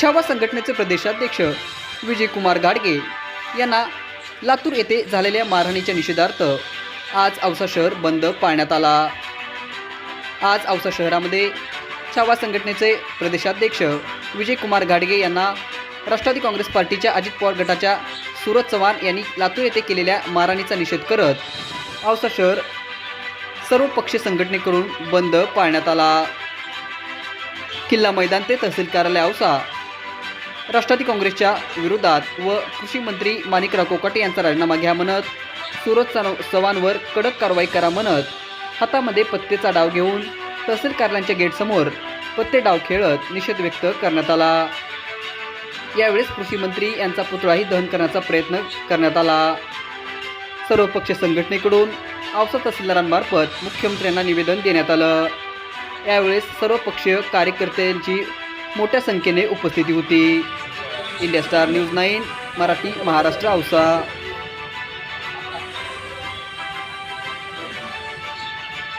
छावा संघटनेचे प्रदेशाध्यक्ष विजयकुमार गाडगे यांना लातूर येथे झालेल्या मारहाणीच्या निषेधार्थ आज औसा शहर बंद पाळण्यात आला. आज औसा शहरामध्ये छावा संघटनेचे प्रदेशाध्यक्ष विजयकुमार गाडगे यांना राष्ट्रवादी काँग्रेस पार्टीच्या अजित पवार गटाच्या सुरज चव्हाण यांनी लातूर येथे केलेल्या मारहाणीचा निषेध करत औसा शहर सर्व पक्षीय संघटनेकडून बंद पाळण्यात आला. किल्ला मैदान ते तहसील कार्यालय औसा राष्ट्रवादी काँग्रेसच्या विरोधात व कृषी मंत्री माणिकराव कोकाटे यांचा राजीनामा घ्या म्हणत सुरज चव्हाणवर कडक कारवाई करा म्हणत हातामध्ये पत्तेचा डाव घेऊन तहसील कार्यालयांच्या गेटसमोर पत्ते डाव खेळत निषेध व्यक्त करण्यात आला. यावेळेस कृषी मंत्री यांचा पुतळाही दहन करण्याचा प्रयत्न करण्यात आला. सर्व पक्ष संघटनेकडून औसा तहसीलदारांमार्फत मुख्यमंत्र्यांना निवेदन देण्यात आलं. यावेळेस सर्व पक्षीय कार्यकर्त्यांची मोठ्या संख्येने उपस्थिती होती. India star news nine Marathi Maharashtra Ausa.